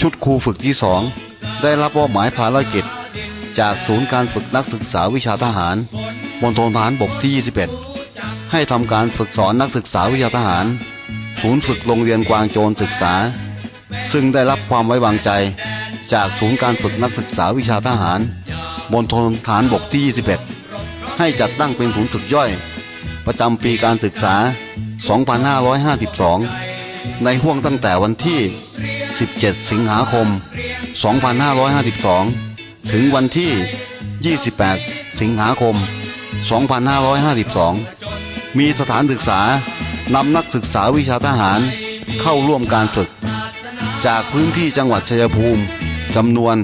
ชุดครูฝึกที่สองได้รับมอบหมายภารกิจ จากศูนย์การฝึกนักศึกษาวิชาทหารมณฑลทหารบกที่ 21 ให้ทำการฝึกสอนนักศึกษาวิชาทหาร ศูนย์ฝึกโรงเรียนกวางโจรศึกษา ซึ่งได้รับความไว้วางใจ จากศูนย์การฝึกนักศึกษาวิชาทหารมณฑลฐานบกที่ 21 ให้จัดตั้งเป็นศูนย์ฝึกย่อย ประจำปีการศึกษา 2552 ในห่วงตั้งแต่วันที่ 17 สิงหาคม 2552 ถึงวันที่ 28 สิงหาคม 2552 มีสถานศึกษานำนักศึกษาวิชาทหารเข้าร่วมการฝึก จากพื้นที่จังหวัดชัยภูมิจำนวน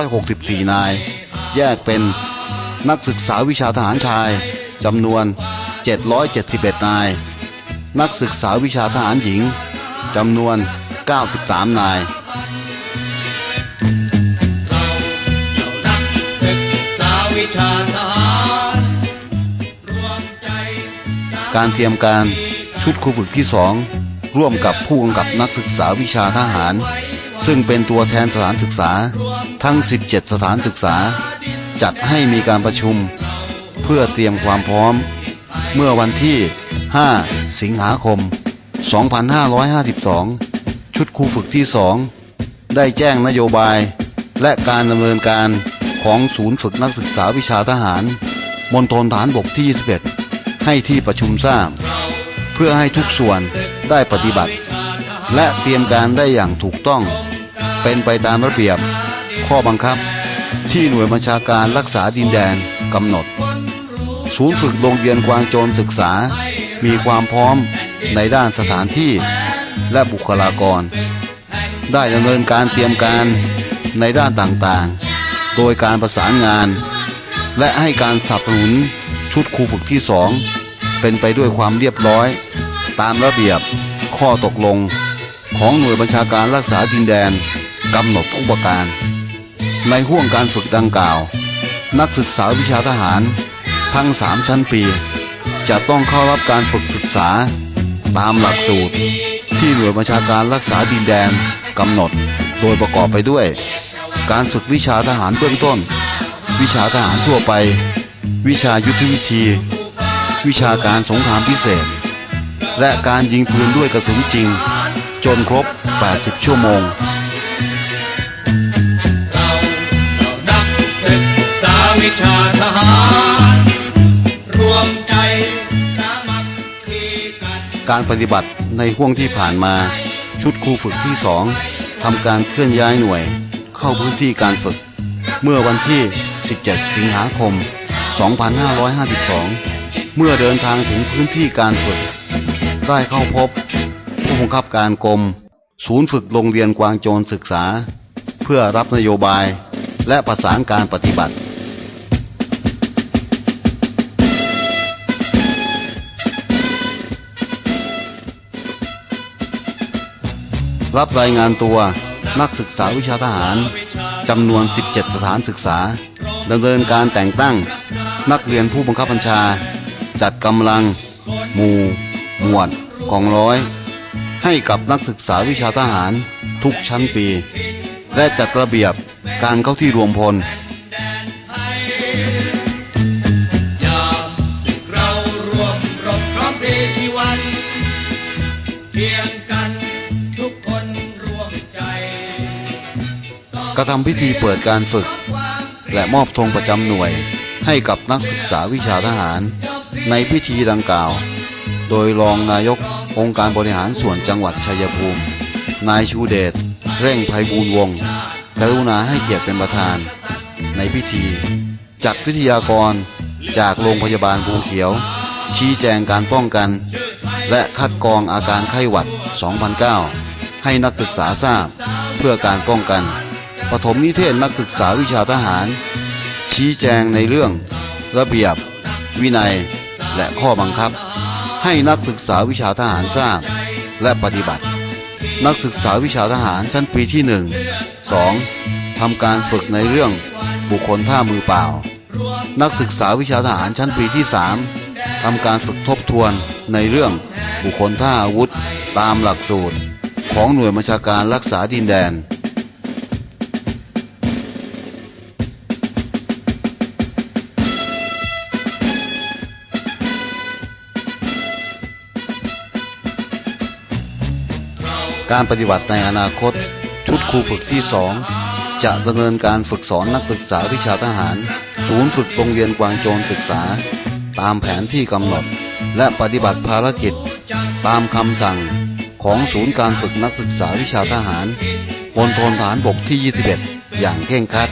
864 นาย แยกเป็นนักศึกษาวิชาทหารชายจำนวน 771 นาย นักศึกษาวิชาทหารหญิงจำนวน 93 นายการเตรียมการชุดครูฝึกที่สองร่วมกับผู้กำกับนักศึกษาวิชาทหาร ซึ่งเป็นตัวแทนสถานศึกษาทั้ง 17 สถานศึกษา จัดให้มีการประชุม เพื่อเตรียมความพร้อม เมื่อวันที่ 5 สิงหาคม 2552 ชุดครูฝึกที่สองได้แจ้งนโยบาย และการดำเนินการของศูนย์ฝึกนักศึกษาวิชาทหารมณฑลฐานบกที่ 21 ให้ที่ประชุมทราบ เพื่อให้ทุกส่วนได้ปฏิบัติ และเตรียมการได้อย่างถูกต้อง เป็นไปตามระเบียบ ข้อบังคับ ที่หน่วยบัญชาการรักษาดินแดนกำหนด ศูนย์ฝึกโรงเรียนกวางโจรศึกษา มีความพร้อมในด้านสถานที่และบุคลากร ได้ดำเนินการเตรียมการในด้านต่างๆ โดยการประสานงาน และให้การสนับสนุนชุดครูฝึกที่สองเป็นไปด้วยความเรียบร้อย ตามระเบียบข้อตกลง ของหน่วยบัญชาการรักษาดินแดนกำหนดทุกประการ ในห่วงการฝึกดังกล่าว นักศึกษาวิชาทหาร ทั้งสามชั้นปี จะต้องเข้ารับการฝึกศึกษา ตามหลักสูตร ที่หน่วยบัญชาการรักษาดินแดนกำหนด โดยประกอบไปด้วย การฝึกวิชาทหารเบื้องต้น วิชาทหารทั่วไป วิชายุทธวิธี วิชาการสงครามพิเศษ และการยิงปืนด้วยกระสุนจริง จนครบ 80 ชั่วโมงเราเรานักศึกษาวิชาทหาร การปฏิบัติในห่วงที่ผ่านมา ชุดครูฝึกที่สองทำการเคลื่อนย้ายหน่วย เข้าพื้นที่การฝึก เมื่อวันที่ 17 สิงหาคม 2552 เมื่อเดินทางถึงพื้นที่การฝึก ได้เข้าพบ ผู้บังคับการกรม ศูนย์ฝึกโรงเรียนกวางโจรศึกษา เพื่อรับนโยบายและประสานการปฏิบัติ รับรายงานตัวนักศึกษาวิชาทหารจำนวน 17 สถานศึกษาดำเนินการแต่งตั้ง นักเรียนผู้บังคับบัญชา จัดกำลัง หมู่ หมวดกองร้อย ให้กับนักศึกษาวิชาทหารทุกชั้นปี และจัดระเบียบการเข้าที่รวมพล กระทำพิธีเปิดการฝึก และมอบธงประจำหน่วยให้กับนักศึกษาวิชาทหาร ในพิธีดังกล่าว โดยรองนายกองค์การบริหารส่วนจังหวัดชัยภูมิ นายชูเดชเร่งไพบูลวงกรุณาให้เกียรติเป็นประธาน ในพิธี จัดวิทยากรจากโรงพยาบาลภูเขียว ชี้แจงการป้องกัน และคัดกรองอาการไข้หวัด 2009 ให้นักศึกษาทราบเพื่อการป้องกัน ปฐมนิเทศนักศึกษาวิชาทหาร ชี้แจงในเรื่อง ระเบียบ วินัย และข้อบังคับ ให้นักศึกษาวิชาทหารทราบ และปฏิบัติ นักศึกษาวิชาทหารชั้นปีที่หนึ่งสองทำการฝึกในเรื่องบุคคลท่ามือเปล่า นักศึกษาวิชาทหารชั้นปีที่สามทำการฝึกทบทวนในเรื่องบุคคลท่าอาวุธ ตามหลักสูตร ของหน่วยบัญชาการรักษาดินแดน การปฏิบัติในอนาคต ชุดครูฝึกที่สองจะดำเนินการฝึกสอนนักศึกษาวิชาทหาร ศูนย์ฝึกโรงเรียนกวางโจรศึกษา ตามแผนที่กำหนด และปฏิบัติภารกิจ ตามคำสั่งของศูนย์การฝึกนักศึกษาวิชาทหารมณฑลฐานบกที่ 21 อย่างเคร่งครัด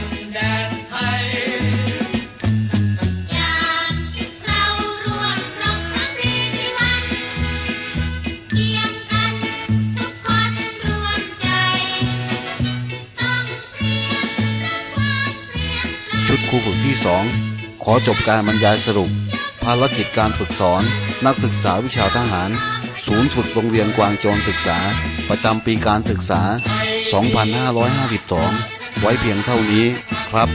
ครูฝึกที่สองขอจบการบรรยายสรุป ภารกิจการฝึกสอน นักศึกษาวิชาทหาร ศูนย์ฝึกโรงเรียนกวางโจรศึกษา ประจำปีการศึกษา 2552 ไว้เพียงเท่านี้ครับ